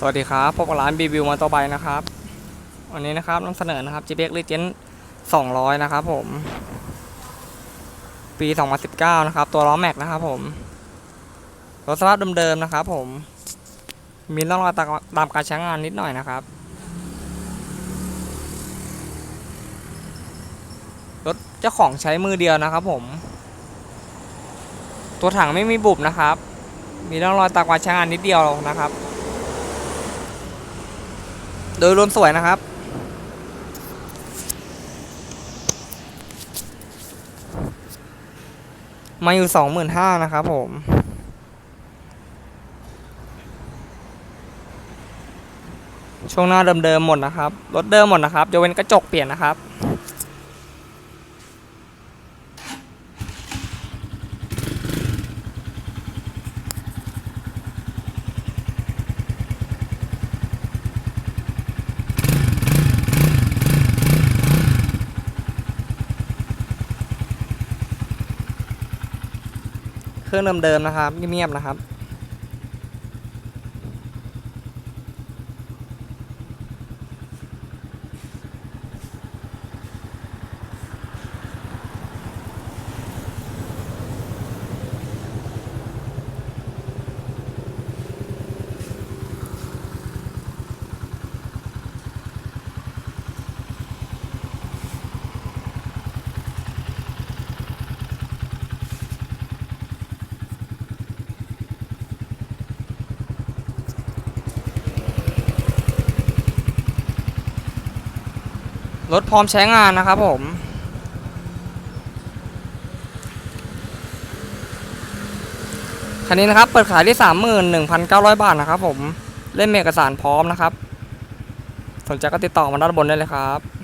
สวัสดีครับพบกับร้านบีวิวมาต่อไปนะครับ วันนี้นะครับนำเสนอนะครับ GPX Legend 200 นะครับผม ปี 2019 นะครับ ตัวล้อแม็กนะครับผม รถสภาพเดิมๆนะครับผม มีร่องรอยตามตามการใช้งานนิดหน่อยนะครับ รถเจ้าของใช้มือเดียวนะครับผม ตัวถังไม่มีบุบนะครับ มีร่องรอยตามการใช้งานนิดเดียวนะครับ โดยรวมสวยนะครับ มาอยู่สองหมื่นห้านะครับผมช่วงหน้าเดิมๆหมดนะครับ รถเดิมหมดนะครับยกเว้นกระจกเปลี่ยนนะครับ เครื่องเดิมๆนะครับเงียบๆนะครับ รถพร้อมใช้งานนะครับผม คันนี้นะครับ เปิดขายที่ 31,900 บาทนะครับผม เล่มเอกสารพร้อมนะครับ สนใจก็ติดต่อมาด้านบนได้เลยครับ